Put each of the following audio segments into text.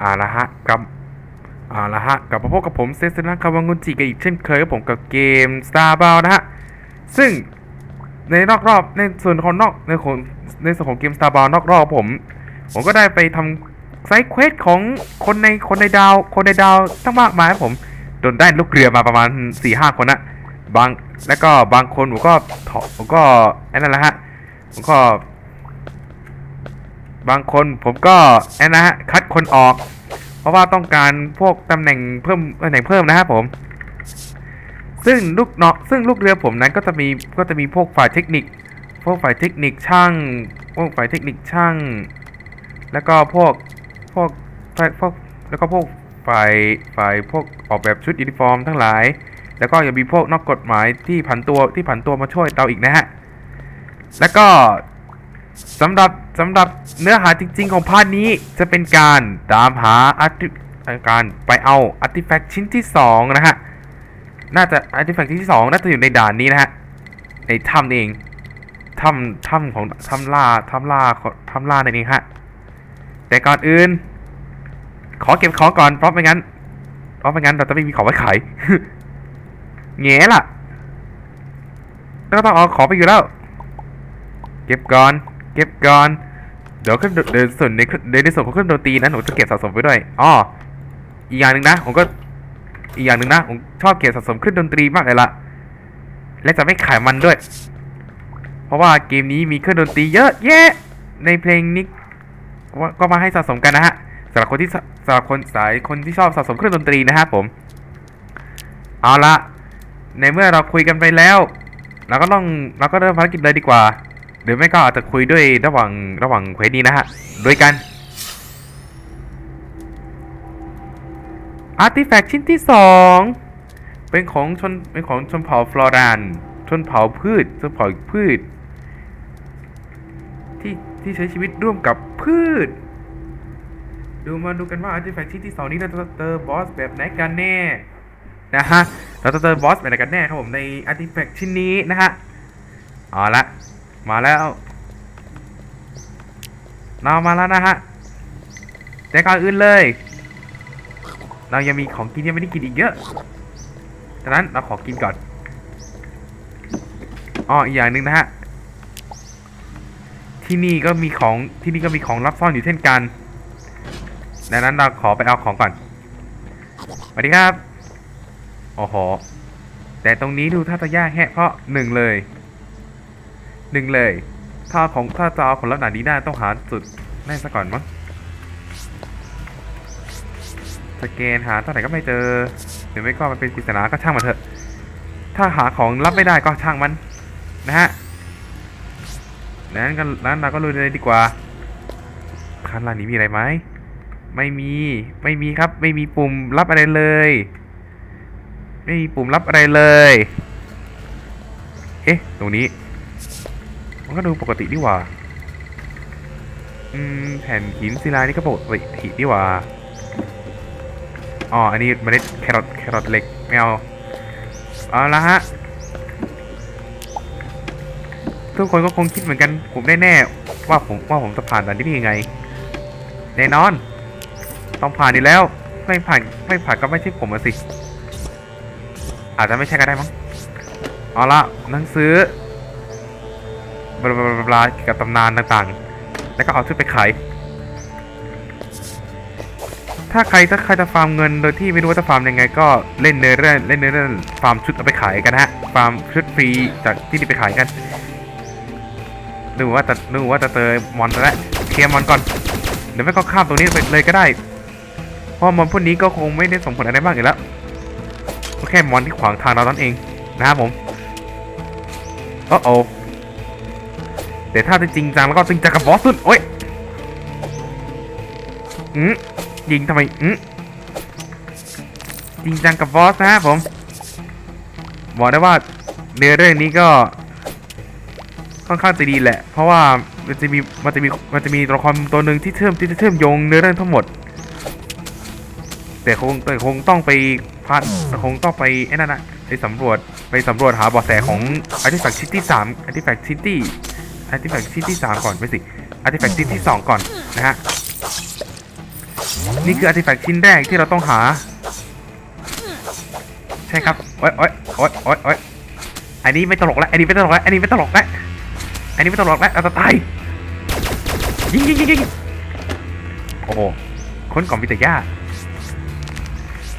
อ่าละฮะกับอ่าละฮะกลับมาพบกับผมเซสนะคาวังกุนจิกันอีกเช่นเคยกับผมกับเกม Star b o u นะฮะ ซึ่งในนอกรอบในส่วนของนอกในของในส่วนของเกม Star b o u นอกรอบผม ผมก็ได้ไปทำไซเควสของคนในคนในดาว คนในดาวตั้งมากมายผมโดนได้ลูกเรือมาประมาณ4ี่ห้าคนนะบางแล้วก็บางคนผมก็ถอผมก็ไอ้นั่นแหละฮะผมก็ บางคนผมก็ไอ้นะฮะคัด คนออก เพราะว่าต้องการพวกตำแหน่งเพิ่มตำแหน่งเพิ่มนะครับผม ซึ่งลูกเนาะซึ่งลูกเรือผมนั้นก็จะมีก็จะมีพวกฝ่ายเทคนิค พวกฝ่ายเทคนิคช่าง พวกฝ่ายเทคนิคช่าง แล้วก็พวกพวกพวกแล้วก็พวกฝ่ายฝ่ายพวกออกแบบชุดยูนิฟอร์มทั้งหลาย แล้วก็ยังมีพวกนอกกฎหมายที่ผันตัวที่ผันตัวมาช่วยเราอีกนะฮะ แล้วก็ สำหรับสำหรับเนื้อหาจริงๆของพาร์ทนี้จะเป็นการตามหาอาร์ติการไปเอาอาร์ติแฟกต์ชิ้นที่สองนะฮะ น่าจะอาร์ติแฟกต์ชิ้นที่สองน่าจะอยู่ในด่านนี้นะฮะ ในถ้ำเองถ้ำถ้ำของถ้ำล่าถ้ำล่าถ้ำล่านั่นเองฮะ แต่ก่อนอื่น ขอเก็บของก่อนเพราะไม่งั้น เพราะไม่งั้นเราจะไม่มีของไว้ขายแง่ล่ะก็ต้องเอาของไปอยู่แล้ว เก็บก่อน เก็บก่อน เดี๋ยวขึ้นเดี๋ยวส่วนในในในส่วนของเครื่องดนตรีนั้นผมจะเก็บสะสมไปด้วยอ๋ออีกอย่างหนึ่งนะผมก็อีกอย่างหนึ่งนะผมชอบเก็บสะสมเครื่องดนตรีมากเลยละและจะไม่ขายมันด้วย เพราะว่าเกมนี้มีเครื่องดนตรีเยอะแยะในเพลงนี้ว่าก็มาให้สะสมกันนะฮะสำหรับคนที่สสำหรับคนสายคนที่ชอบสะสมเครื่องดนตรีนะครับผม เอาละในเมื่อเราคุยกันไปแล้วเราก็ต้องเราก็เริ่มภารกิจเลยดีกว่า หรือไม่ก็อาจจะคุยด้วยระหว่างระหว่างเควสนี้นะฮะด้วยกันอาร์ติแฟกต์ชิ้นที่สองเป็นของชนเป็นของชนเผ่าฟลอรานชนเผ่าพืชชนเผ่าพืช ที่ที่ใช้ชีวิตร่วมกับพืช ดูมาดูกันว่าอาร์ติแฟกต์ชิ้นที่สองนี้เราจะเจอบอสแบบไหนกันแน่นะฮะเราจะเจอบอสแบบไหนกันแน่ครับผมในอาร์ติแฟกต์ชิ้นนี้นะฮะเอาละ มาแล้วเรามาแล้วนะฮะ แต่ก่อนอื่นเลย เรายังมีของกินที่ไม่ได้กินอีกเยอะดังนั้นเราขอกินก่อนอ๋ออีกอย่างหนึ่งนะฮะ ที่นี่ก็มีของที่นี่ก็มีของรับซ่อนอยู่เช่นกันดังนั้นเราขอไปเอาของก่อนสวัสดีครับ โอ้โห แต่ตรงนี้ดูถ้าจะยากแฮะเพราะหนึ่งเลย หนึ่งเลยถ้าของถ้าจะเอาของลักษณะนี้ได้ต้องหาจุดแน่ซะก่อนมั้งสแกนหาเท่าไหร่ก็ไม่เจอหรือไม่ก็มันเป็นปริศนาก็ช่างมันเถอะ ถ้าหาของรับไม่ได้ก็ช่างมัน นะฮะนั้นก็นั้นเราก็ลุยเลยดีกว่าคันลานนี้มีอะไรไหมไม่มีไม่มีครับ ไม่มีปุ่มรับอะไรเลย ไม่มีปุ่มรับอะไรเลย เอ๊ะ ตรงนี้ มันก็ดูปกติดีหว่า อืม แผ่นหินศิลานี่ก็ปกติดีหว่า อ๋อ อันนี้เมล็ดแครอทแครอทเล็กไม่เอาเอาละฮะ ทุกคนก็คงคิดเหมือนกันผมแน่ๆว่าผมว่าผมจะผ่านด่านนี้ได้ยังไง แน่นอน ต้องผ่านดีแล้ว ไม่ผ่านไม่ผ่านก็ไม่ใช่ผมสิ อาจจะไม่ใช่ก็ได้มั้งเอาละหนังสือ บลาบลาบลาบลาเกี่ยวกับตำนานต่างๆ แล้วก็เอาชุดไปขาย ถ้าใครถ้าใครจะฟาร์มเงินโดยที่ไม่รู้ว่าจะฟาร์มยังไง ก็เล่นเนื้อเรื่องเล่นเนื้อเรื่องฟาร์มชุดเอาไปขายกันนะฮะ ฟาร์มชุดฟรีจากที่นี่ไปขายกันดูว่าจะดูว่าจะเจอมอนแล้วเคลียร์มอนก่อน เดี๋ยวไม่ก็ข้ามตรงนี้ไปเลยก็ได้ เพราะมอนพวกนี้ก็คงไม่ได้ส่งผลอะไรมากอยู่แล้วก็แค่มอนที่ขวางทางเรานั่นเองนะครับผมโอ้โอ แต่ถ้าจะจริงจังแล้วก็จริงจังกับบอสสุดโอ้ยอืมยิงทำไมอืมจริงจังกับบอสนะผมบอกได้ว่าเนื้อเรื่องนี้ก็ค่อนข้างจะดีแหละ เพราะว่ามันจะมีมันจะมีมันจะมีตัวละครตัวหนึ่งที่เชื่อมที่จะเชื่อมโยงเนื้อเรื่องทั้งหมด แต่คงแต่คงต้องไปพัดคงต้องไปไอ้นั่นนะไปสำรวจไปสำรวจหาเบาะแสของอาร์ติแฟกต์ชิ้นที่สามอาร์ติแฟกต์ชิ้นที่ อาร์ติแฟกต์ชิ้นที่สามก่อนไม่สิอาร์ติแฟกต์ชิ้นที่สองก่อนนะฮะ นี่คืออาร์ติแฟกต์ชิ้นแรกที่เราต้องหา ใช่ครับ โอ๊ยโอ๊ยโอ๊ยโอ๊ยโอ๊ยอันนี้ไม่ตลกแล้ว อันนี้ไม่ตลกแล้ว อันนี้ไม่ตลกแล้ว อันนี้ไม่ตลกแล้วเราจะตายยิงยิงยิงยิงโอ้โหคนกล่อนมีแต่หญ้า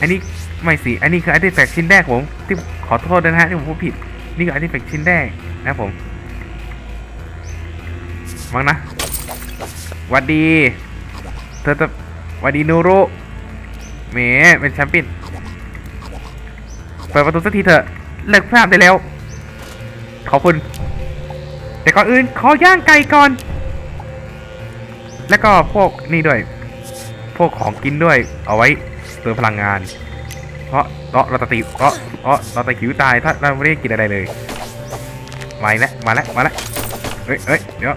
อันนี้ไม่สิ อันนี้คืออาร์ติแฟกต์ชิ้นแรกผม ที่ขอโทษนะฮะที่ผมพูดผิด นี่คืออาร์ติแฟกต์ชิ้นแรกนะผม มังนะวัดดี เธอจะวัดดีนูรุเมเป็นแชมปี้ยนเปิดประตูสักทีเถอะเลิกพลาดได้แล้ว ขอบคุณ แต่ก่อนอื่นขอย่างไก่ก่อน แล้วก็พวกนี่ด้วย พวกของกินด้วย เอาไว้เติมพลังงาน เพราะเราเราจะตีเพราะเพราะเราจะหิวตายถ้าเราไม่ได้กินอะไรเลย มาแล้วมาแล้วมาแล้วเฮ้ยเฮ้ยเดี๋ยว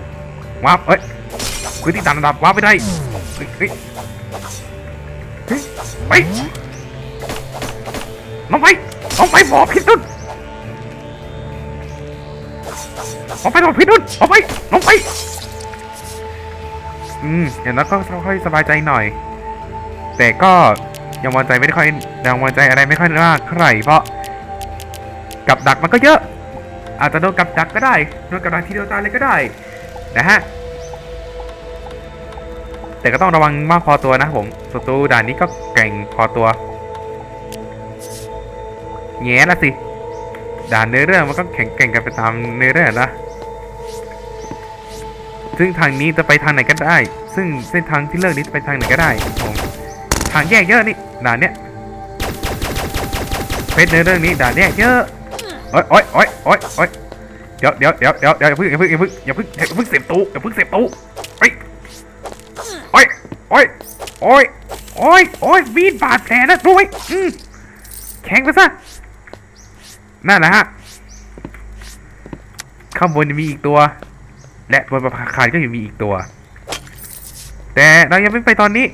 ว้าเฮ้ยพื้นที่ต่ำระดับว้าบไปได้เฮ้ยเฮ้ยเฮ้ยไปลงไปลงไปบ่อพิษนุ่นลงไปบ่อพิษนุ่นลงไปลงไปอืมอย่างนั้นก็ค่อยสบายใจหน่อย แต่ก็ยังวางใจไม่ค่อยยังวางใจอะไรไม่ค่อยมากเท่าไหร่เพราะกับดักมันก็เยอะ อาจจะโดนกับดักก็ได้โดนกับดักที่เดียวตายเลยก็ได้ นะฮะ แต่ก็ต้องระวังมากพอตัวนะผมศัตรูด่านนี้ก็เก่งพอตัวแง่ละสิ ด่านเนื้อเรื่องมันก็แข่งเก่งกันไปตามเนื้อเรื่องนะ ซึ่งทางนี้จะไปทางไหนก็ได้ ซึ่งเส้นทางที่เลือกนี้จะไปทางไหนก็ได้ผมทางแยกเยอะนี่ด่านเนี้ยเพชรในเรื่องนี้ด่านแยกเยอะโอ๊ยโอ๊ยโอ๊ยโอ๊ยโอ๊ย ดี๋ยวเดี๋ยวเดี๋ยวเดี๋ยวอย่าเพิ่งอย่าเพิ่งอย่าเพิ่งอย่าเพิ่งอย่าเพิ่งเสียบตู้อย่าเพิ่งเสียบตู้เฮ้ยโอ๊ยโอ๊ยโอ๊ยโอ๊ยโอ๊ยมีดบาดแผลนะด้วยอืมแข็งไปซะนั่นแหละฮะข้างบนจะมีอีกตัว และบนประภาคารก็ยังมีอีกตัว แต่เรายังไม่ไปตอนนี้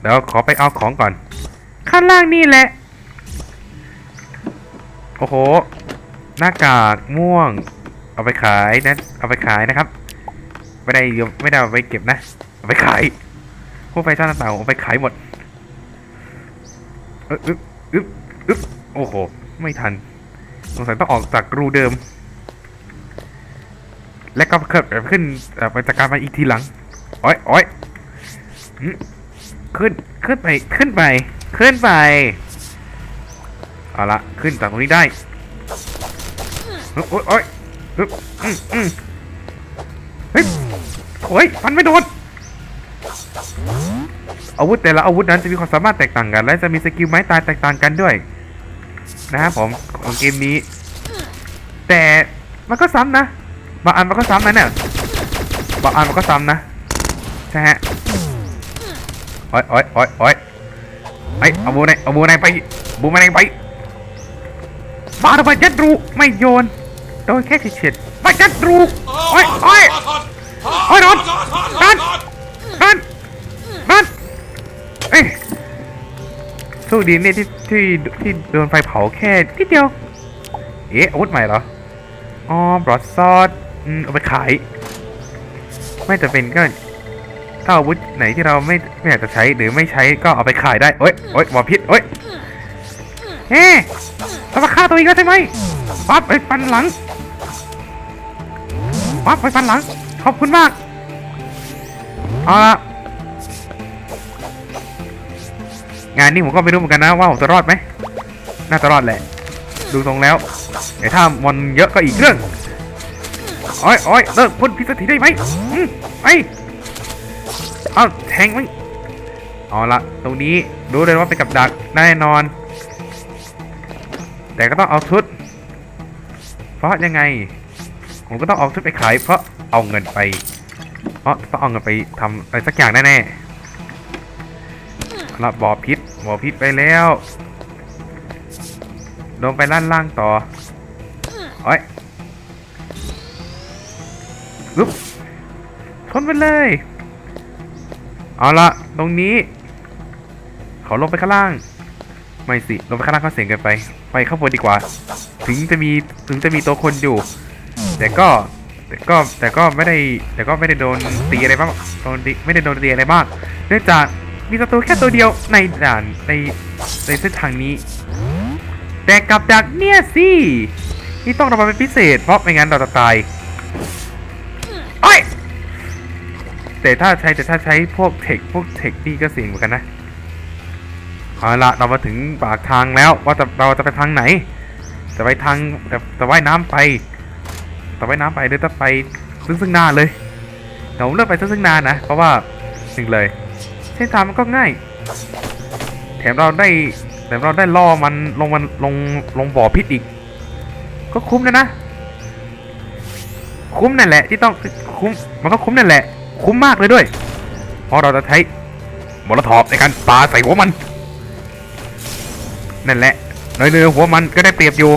เดี๋ยวขอไปเอาของก่อน ข้างล่างนี่แหละ โอ้โห หน้ากากม่วง เอาไปขายนะ เอาไปขายนะครับ ไม่ได้ยไม่ได้เอาไปเก็บนะ เอาไปขาย พวกไฟชั่นต่างๆเอาไปขายหมดอยอึ๊บอึ๊บอึ๊บโอ้โห ไม่ทัน สงสัยต้องออกจากรูเดิม และก็เกิดขึ้นไปจัดการมาอีกทีหลังโอ้ยโอ้ยอืมขึ้น ขึ้นไป ขึ้นไป ขึ้นไป เอาละ ขึ้นจากตรงนี้ได้ โอ้ยโอ้ย เฮ้ยโอ้ยฟันไม่โดนอาวุธแต่ละอาวุธนั้นจะมีความสามารถแตกต่างกัน และจะมีสกิลไม้ตายแตกต่างกันด้วย นะครับผมของเกมนี้ แต่มันก็ซ้ำนะบางอันมันก็ซ้ำนะเนี่ยบางอันมันก็ซ้ำนะใช่ฮะโอ้ยโอ้ยโอ้ยโอ้ยไอ้เอาบูไหนเอาบูไหนไปบูมาไหนไปมาทำไมยัดรูไม่โยน โดนแค่เฉียดๆมายัดรูโอ้ยโอ้ยโอ้ยโดนดันดันดันเอ้ยสู้ดีเนี่ยที่ที่ที่โดนไฟเผาแค่นิดเดียว เอ๊ะอาวุธใหม่เหรอ อ๋อบรอดซอดอืมเอาไปขาย ไม่จะเป็นก็ถ้าอาวุธไหนที่เราไม่ไม่อยากจะใช้หรือไม่ใช้ก็เอาไปขายได้โอ๊ยโอ๊ยหมอพิษโอ๊ยเฮ้จะมาฆ่าตัวเองแล้วใช่ไหมปั๊บไปฟันหลัง ปั๊บไปฟันหลัง ขอบคุณมาก เอาละงานนี้ผมก็ไม่รู้เหมือนกันนะว่าผมจะรอดไหม น่าจะรอดแหละ ดูตรงแล้วแต่ถ้ามันเยอะก็อีกเรื่องโอ้ยโอ้ยเลิกพ่นพิษสักทีได้ไหมไปเอาแทงมั้งเอาละตรงนี้รู้เลยว่าเป็นกับดักแน่นอน แต่ก็ต้องเอาชุดเพราะยังไง ผมก็ต้องเอาชุดไปขายเพราะเอาเงินไป เพราะต้องเอาเงินไปทำอะไรสักอย่างแน่ๆเอาละบ่อพิษบ่อพิษไปแล้วลงไปล่านล่างต่อโอ้ยลุบทนไปเลย เอาละตรงนี้เขาลงไปข้างล่าง ไม่สิ ลงไปข้างล่างเขาเสียงเกินไป ไปข้างบนดีกว่า ถึงจะมี ถึงจะมีตัวคนอยู่ แต่ก็แต่ก็แต่ก็ไม่ได้แต่ก็ไม่ได้โดนตีอะไรบ้างโดนตีไม่ได้โดนตีอะไรบ้างเนื่องจากมีศัตรูแค่ตัวเดียวในด่านในในเส้นทางนี้ แต่กับดักเนี่ยสิที่ต้องระวังเป็นพิเศษเพราะไม่งั้นเราจะตายโอ้ยแต่ถ้าใช้แต่ถ้าใช้พวกเทคพวกเทคนี่ก็เสี่ยงเหมือนกันนะเอาละเรามาถึงปากทางแล้วว่าจะเราจะไปทางไหน จะไปทางจะจะว่ายน้ำไป จะว่ายน้ำไปหรือจะไปซึ่งซึ่งหน้าเลยเดี๋ยวผมเลือกไปซึ่งซึ่งหน้านะ เพราะว่าหนึ่งเลยเส้นทางมันก็ง่าย แถมเราได้แถมเราได้ล่อมันลงมันลงลงบ่อพิษอีก ก็คุ้มนะนะ คุ้มนั่นแหละ ที่ต้องคุ้มมันก็คุ้มนั่นแหละ คุ้มมากเลยด้วย เพราะเราจะใช้มอลทอปในการปาใส่หัวมัน นั่นแหละเนื้อหัวมันก็ได้เปรียบอยู่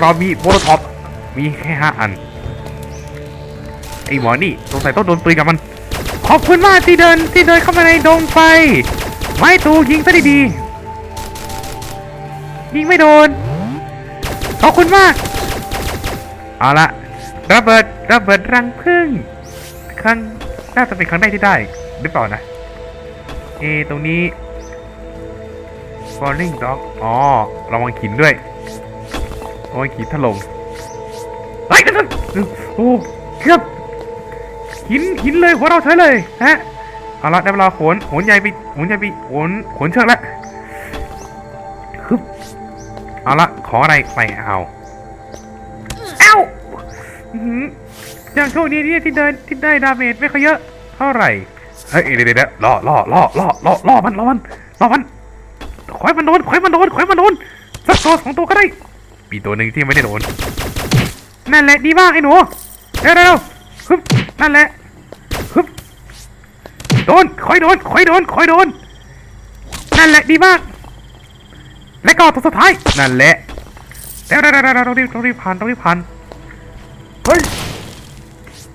เรามีมอลทอปมีแค่ห้าอัน ไอหมอนี่สงสัยต้องโดนปืนกับมัน ขอบคุณมากที่เดินที่เดินเข้ามาในดงไฟ ไม่ตูยิงซะดีๆยิงไม่โดน ขอบคุณมาก เอาละระเบิดระเบิดรังผึ้งครั้งน่าจะเป็นครั้งแรกที่ได้หรือเปล่านะ เอตรงนี้ falling dog อ๋อระวังหินด้วย ระวังหินถล่มเฮ้ยนั่นโอ้เกือบหินหินเลยหัวเราใช้เลยฮะเอาละได้เวลาโขนโขนใหญ่ไปโขนใหญ่ไปโขนโขนเชือกแล้วฮึบเอาละขออะไรไปเอาเอ้าอย่างโชคดีเนี่ที่เดินที่ได้ดาเมจไม่ค่อยเยอะ เท่าไหร่เฮ้ยเดี๋ยวเดี๋ยวล่อล่อล่อล่อล่อล่อมันล่อมันล่อมันขอให้มันโดนขอให้มันโดนขอให้มันโดนสักตัวสองตัวก็ได้ มีตัวหนึ่งที่ไม่ได้โดน นั่นแหละดีมากไอ้หนู เร็วเร็วฮึบนั่นแหละฮึบโดนคอยโดนคอยโดนคอยโดน นั่นแหละดีมาก และก็ตัวสุดท้าย นั่นแหละเร็วเร็วเร็วต้องรีบต้องรีบผ่านต้องรีบผ่าน เฮ้ย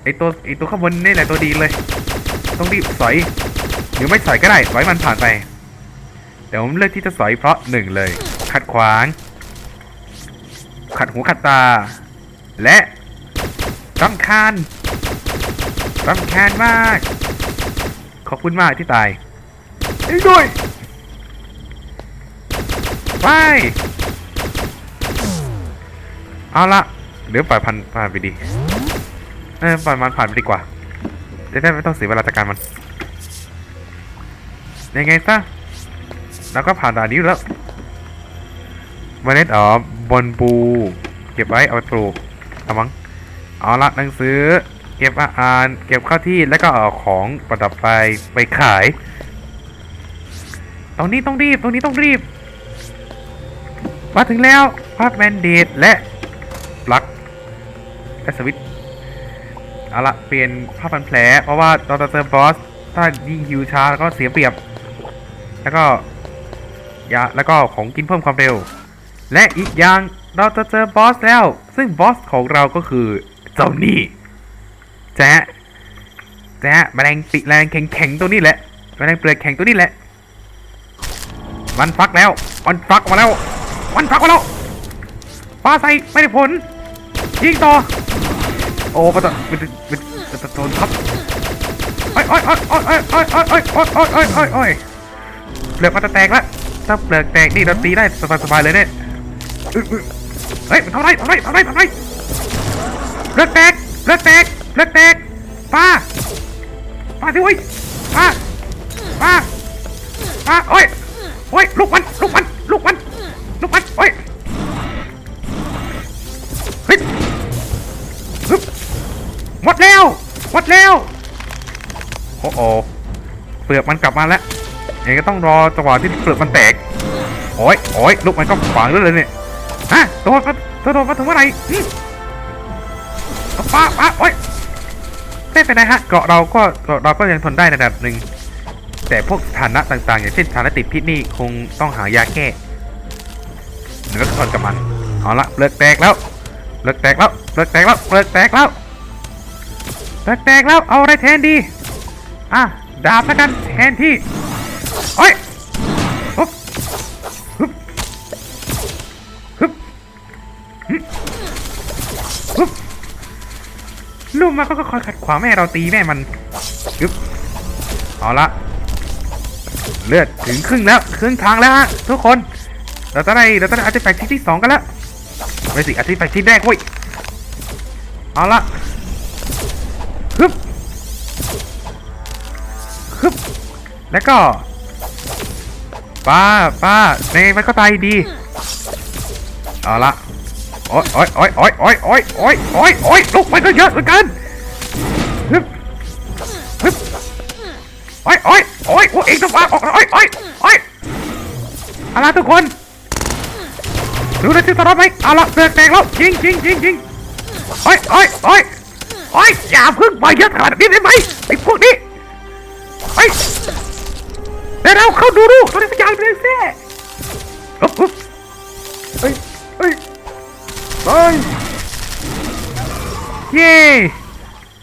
ไอตัวไอตัวข้างบนนี่แหละตัวดีเลย ต้องรีบสอยหรือไม่สอยก็ได้สอยมันผ่านไปเดี๋ยวผมเลือกที่จะสอยเพราะหนึ่งเลย ขัดขวาง ขัดหูขัดตา และรำคาญรำคาญมาก ขอบคุณมากที่ตายอ้ด้วยไปเอาละเดี๋ยวปล่อยพันผ่านไปดีเออปล่อยมันผ่านไปดีกว่า จะได้ไม่ต้องเสียเวลาจัดการมันยังไงซะเราก็ผ่านด่านนี้แล้ว เมล็ดอ๋อบอลบู เก็บไว้เอาไปปลูกเอามั้งเอาละหนังสือ เก็บอาหารเก็บข้าวที่แล้วก็เอาของประดับไปไปขายตรงนี้ต้องรีบตรงนี้ต้องรีบมาถึงแล้วพักแมนเดตและปลั๊กและสวิตช์เอาละเปลี่ยนผ้าพันแผล เพราะว่าเราจะเจอบอสถ้ายิ่งฮิวช้าแล้วก็เสียเปรียบ แล้วก็ยาแล้วก็ของกินเพิ่มความเร็ว และอีกอย่างเราจะเจอบอสแล้ว ซึ่งบอสของเราก็คือเจ้านี่แจ๊ะแจ๊ะแมลงปีกแรงแข็งๆตัวนี้แหละแมลงเปลือกแข็งตัวนี้แหละ มันฟักแล้ว มันฟักมาแล้ว มันฟักมาแล้วฟ้าใสไม่ได้ผลยิงต่อ โอ้มันจะมันจะมันจะโดนทับโอ้ยโอ้ยโอ้ยโอ้ยโอ้ยโอ้ยโอ้ยโอ้ยโอ้ยโอ้ยโอ้ยเปลือกมันจะแตกแล้วถ้าเปลือกแตกนี่เราตีได้สบายๆเลยเนี่ย เฮ้ยมันทำไรทำไรทำไรทำไรเลือกแตกเลือกแตกเลือกแตกป้าป้าสิเว้ยป้าป้าป้าโอ้ยโอ้ยลูกมันลูกมันลูกมันลูกมันโอ้ยเฮ้ยฮึบหมดแล้วหมดแล้วโอ้โอเปลือกมันกลับมาแล้วยังก็ต้องรอจังหวะที่เปลือกมันแตกโอ้ยโอ้ยลูกมันก็ขวางเรื่อยเลยเนี่ย ฮะโดนมาโดนมาถึงเมื่อไหร่ป้าป้าโอ้ยไม่เป็นไรฮะเกาะเราก็เราก็ยังทนได้ในระดับหนึ่งแต่พวกสถานะต่างๆ อย่างเช่นสถานะติดพิษนี่คงต้องหายาแก้เดี๋ยวก็ทนกับมันเอาละเลือกแตกแล้วเลิกแตกแล้วเลิกแตกแล้วเลิกแตกแล้วเลิกแตกแล้วเอาอะไรแทนดีอะดาบแล้วกันแทนที่โอ้ย ลูกมันก็คอยขัดขวางไม่เราตีแม่มันฮึบเอาเอาละเลือดถึงครึ่งแล้วครึ่งทางแล้วฮะทุกคน เราจะได้เราจะได้อาร์ติแฟกต์ที่สองกันแล้วไม่สิอาร์ติแฟกต์ชิ้นแรกเว้ยเอาละฮึบฮึบแล้วก็ป้าป้าในมันก็ตายดีเอาละโอ๊ยโอ๊ยโอ๊ยโอ๊ยโอ๊ยโอ๊ยโอ๊ยโอ๊ยโอ๊ยลูกมันก็เยอะเหมือนกัน ฮึบฮึบโอ้ยโอ้ยโอ้ยโอ้ยเองต้ออ้ยโอ้ยโอ้ยโอ้ยเอาละทุกคนดูนะจะตลอดไหมเอาละเสือกแตกแล้วยิงยิงยิงยิงโอ้ยโอ้ยโอ้ยโอ้ยอย่าพึ่งมาเยอะขนาดนี้ได้ไหมไอ้พวกนี้ไอ้ยเดี๋ยวเราเข้าดูดูตัวนี้สักอย่างหนึ่งสิอุ๊บอุ๊บเฮ้ยเฮ้ยเฮ้ยเย้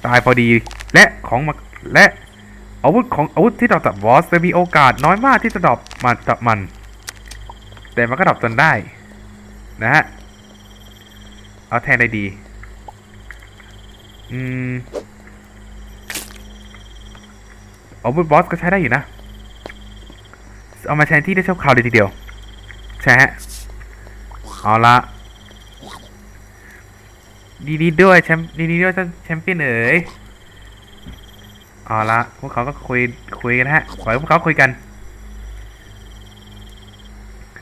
ตายพอดี และของมาและอาวุธของอาวุธที่ดรอปจากบอสจะมีโอกาสน้อยมากที่จะดรอปมาจับมัน แต่มันก็ดรอปจนได้ นะฮะ เอาแทนได้ดี อืมอาวุธบอสก็ใช้ได้อยู่นะ เอามาแทนที่ได้ชอบข่าวเลยทีเดียว ใช่ฮะ เอาละ ดีๆด้วยแชมป์ดีๆด้วยแชมเปี้ยนเอ๋ยเอาละพวกเขาก็คุยคุยกันฮะปล่อยให้พวกเขาคุยกัน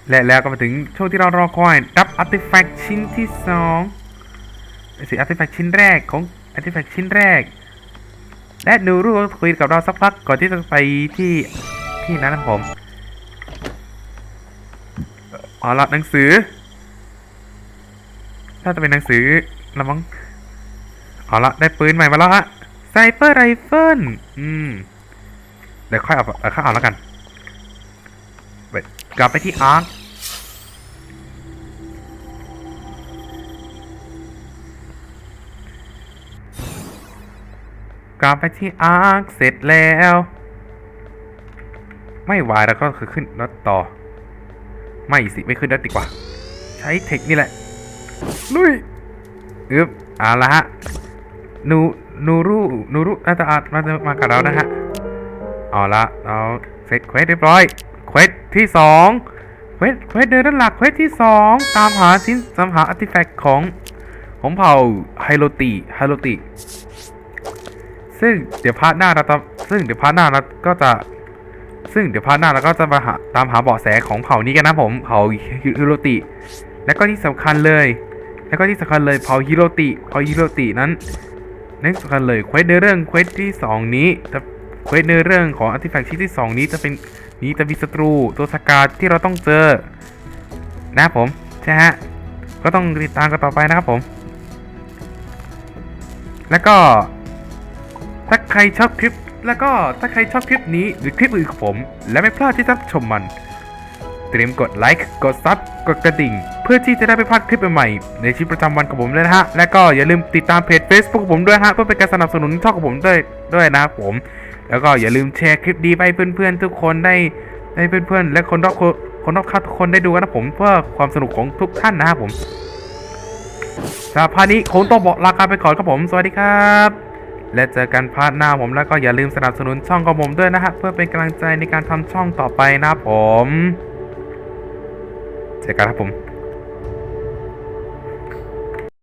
และแล้วก็มาถึงช่วงที่เรารอคอยรับอาร์ติแฟกต์ชิ้นที่สองสิอาร์ติแฟกต์ชิ้นแรกของอาร์ติแฟกต์ชิ้นแรก และนูรูก็คุยกับเราสักพักก่อนที่จะไปที่ที่นั้นนะผมเอาละหนังสือ ถ้าจะเป็นหนังสือ ละมั้งเอาละได้ปืนใหม่มาแล้วฮะไซเปอร์ไรเฟิลอืม เดี๋ยวค่อยเอาเออค่อยเอาแล้วกันเว้ยกลับไปที่อาร์คกลับไปที่อาร์คเสร็จแล้ว ไม่ไหวแล้วก็คือขึ้นรถต่อ ไม่สิ ไม่ขึ้นรถดีกว่า ใช้เทคนี่แหละ ลุย อึบเอาละฮะนูนูรุนูรุน่าจะอาจมาจะมากับเรานะฮะเอาละเราเสร็จเควสเรียบร้อยเควสที่สองเควสเควสเดินด้านหลักเควสที่สองตามหาชิ้นตามหาอาร์ติแฟกต์ของของเผ่าไฮโลติไฮโลติซึ่งเดี๋ยวพาร์ทหน้าเราจะซึ่งเดี๋ยวพาร์ทหน้าเราก็จะซึ่งเดี๋ยวพาร์ทหน้าเราก็จะมาหาตามหาเบาะแสของเผ่านี้กันนะผมเผ่าฮิโรติ และก็ที่สำคัญเลย แล้วก็ที่สำคัญเลยเผาฮิโรติเผาฮิโรตินั้นนั่นสำคัญเลยเควสในเรื่องเควสที่สองนี้จะเควสในเรื่องของอาร์ติแฟกต์ชิ้นที่สองนี้จะเป็นนี้จะมีศัตรูตัวสกาดที่เราต้องเจอ นะผมใช่ฮะก็ต้องติดตามกันต่อไปนะครับผม แล้วก็ถ้าใครชอบคลิป แล้วก็ถ้าใครชอบคลิปนี้หรือคลิปอื่นของผม และไม่พลาดที่จะชมมัน เตรียมกดไลค์กดซับกดกระดิ่ง เพื่อที่จะได้ไม่พลาดคลิปใหม่ๆในชีวิตประจำวันของผมเลยนะฮะ และก็อย่าลืมติดตามเพจ Facebook ของผมด้วยฮะเพื่อเป็นการสนับสนุนช่องของผมด้วยด้วยนะครับผม แล้วก็อย่าลืมแชร์คลิปดีไปเพื่อนๆ ทุกคนได้ได้เพื่อนๆ และคนรอบคนคนรอบข้างทุกคนได้ดูกันนะผมเพื่อความสนุกของทุกท่านนะครับผมสำหรับพาร์ทนี้คงต้องบอกลาการไปก่อนครับผม สวัสดีครับ และเจอกันพาร์ทหน้าผมแล้วก็อย่าลืมสนับสนุนช่องของผมด้วยนะฮะเพื่อเป็นกำลังใจในการทำช่องต่อไปนะครับผม เจอกันครับผม